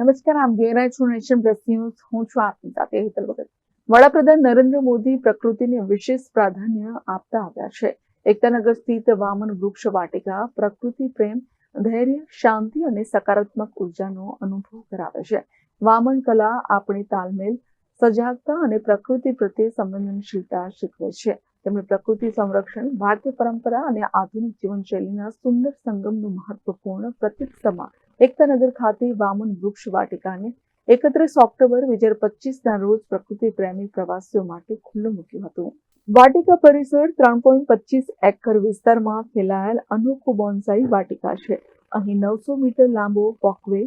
નમસ્કાર, આમ જોઈ રહ્યા છો નેશન પ્લસ ન્યૂઝ. હું છું આપની સાથે હેતલ વગર વડાપ્રધાન નરેન્દ્ર મોદી પ્રકૃતિને વિશેષ પ્રાધાન્ય આપતા આવ્યા છે. એકતાનગર સ્થિત વામન વૃક્ષ વાટિકા પ્રકૃતિ, પ્રેમ, ધૈર્ય, શાંતિ અને સકારાત્મક ઉર્જાનો અનુભવ કરાવે છે. વામન કલા આપણી તાલમેલ, સજાગતા અને પ્રકૃતિ પ્રત્યે સંવેદનશીલતા શીખવે છે. તેમણે પ્રકૃતિ સંરક્ષણ, ભારતીય પરંપરા અને આધુનિક જીવનશૈલીના સુંદર સંગમનું મહત્વપૂર્ણ પ્રતિક સમા એકતાનગર ખાતે વામન વૃક્ષ વાટિકાને એકત્રીસ ઓક્ટોબર બે હજાર પચીસના રોજ પ્રકૃતિ પ્રેમી પ્રવાસીઓ માટે ખુલ્લું મૂક્યું હતું. વાટિકા પરિસર ત્રણ પોઈન્ટ પચીસ એકર વિસ્તારમાં ફેલાયેલ અનોખું બોન્સાઈ વાટિકા છે. અહીં નવસો મીટર લાંબો વોકવે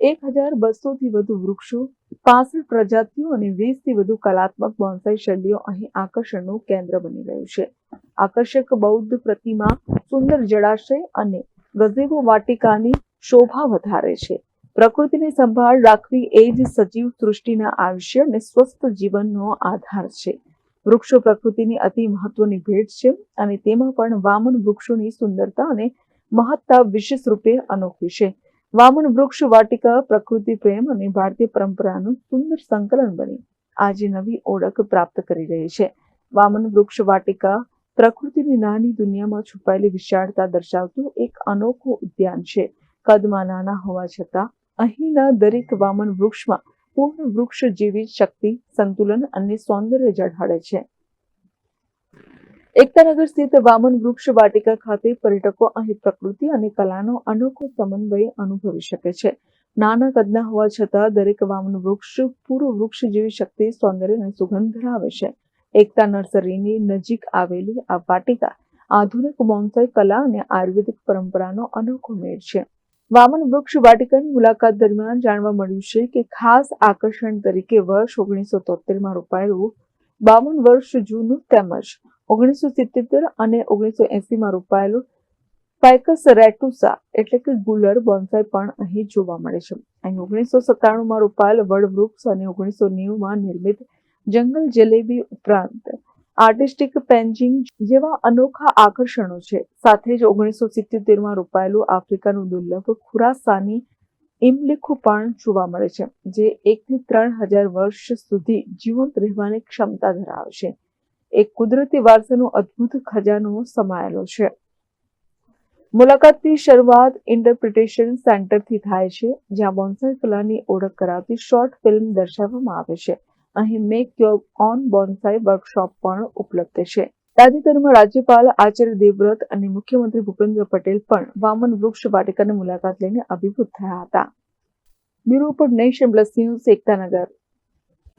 એક હજાર બસોથી વધુ વૃક્ષો, પાસઠ પ્રજાતિઓ અને વીસથી વધુ કલાત્મક બોન્સાઈ શૈલીઓ અહીં આકર્ષણનું કેન્દ્ર બની રહ્યું છે. આકર્ષક બૌદ્ધ પ્રતિમા, સુંદર જળાશય અને ગઝેબો વાટિકાની શોભા વધારે છે. પ્રકૃતિની સંભાળ રાખવી એ જ સજીવ સૃષ્ટિના આયુષ્ય અને સ્વસ્થ જીવનનો આધાર છે. વૃક્ષો પ્રકૃતિની અતિ મહત્વની ભેટ છે અને તેમાં પણ વામન વૃક્ષોની સુંદરતા અને મહત્તા વિશેષ રૂપે અનોખી છે. વામન વૃક્ષ, વાટિકા, પ્રકૃતિ, પ્રેમ અને ભારતીય પરંપરાનું સુંદર સંકલન બની. આજે નવી ઓળખ પ્રાપ્ત કરી રહી છે. વામન વૃક્ષ, વાટિકા, પ્રકૃતિની નાની દુનિયામાં છુપાયેલી વિશાળતા દર્શાવતું એક અનોખું ઉદ્યાન છે. કદમાં નાના હોવા છતાં, અહીંના દરેક વામન વૃક્ષમાં પૂર્ણ વૃક્ષ જેવી શક્તિ, સંતુલન અને સૌંદર્ય ઝળહળે છે. એકતાનગર સ્થિત વામન વૃક્ષ વાટિકા ખાતે પર્યટકો અહીં પ્રકૃતિ અને કલાનો અનોખો સમન્વય અનુભવી શકે છે. નાના કદના હોવા છતાં દરેક વામન વૃક્ષ પૂરું વૃક્ષ જેવી શક્તિ, સૌંદર્ય અને સુગંધ ધરાવે છે. એકતા નર્સરીની નજીક આવેલી આ વાટિકા આધુનિક બોન્સાઈ કલા અને આયુર્વેદિક પરંપરાનો અનોખો મેળ છે. વામન વૃક્ષ વાટિકાની મુલાકાત દરમિયાન જાણવા મળ્યું છે કે ખાસ આકર્ષણ તરીકે વર્ષ ઓગણીસો તોતેરમાં રોપાયેલું બાવન વર્ષ જૂનું તેમજ ઓગણીસો સિત્તેર અને ઓગણીસો એસીમાં રોપાયેલું પાયકસ રેટુસા એટલે કે ગુલર બોન્સાઈ પણ અહીં જોવા મળે છે. અહીં ઓગણીસો સત્તાણુંમાં રોપાયેલ વડવૃક્ષ અને ઓગણીસો નેવુંમાં નિર્મિત જંગલ જલેબી ઉપરાંત આર્ટિસ્ટિક પેન્જિંગ જેવા અનોખા આકર્ષણો છે. સાથે જ ઓગણીસો સિત્તેરમાં રોપાયેલું આફ્રિકાનું દુર્લભ ખુરાસાની ઇમલીખું પણ જોવા મળે છે, જે એકથી ત્રણ હજાર વર્ષ સુધી જીવંત રહેવાની ક્ષમતા ધરાવે છે. એક કુદરતી વારસાનો અદ્ભુત ખજાનો સમાયેલો છે. મુલાકાતની શરૂઆત ઇન્ટરપ્રિટેશન સેન્ટરથી થાય છે, જ્યાં બોન્સાઈ કલાની ઓળખ કરાવતી શોર્ટ ફિલ્મ દર્શાવવામાં આવે છે. અહીં make your own bonsai workshop પણ ઉપલબ્ધ છે. તાજેતરમાં રાજ્યપાલ આચાર્ય દેવવ્રત અને મુખ્યમંત્રી ભૂપેન્દ્ર પટેલ પણ વામન વૃક્ષ વાટિકાની મુલાકાત લઈને અભિભૂત થયા હતા. બ્યુરો પર નેશન પ્લસ ન્યૂઝ એકતાનગર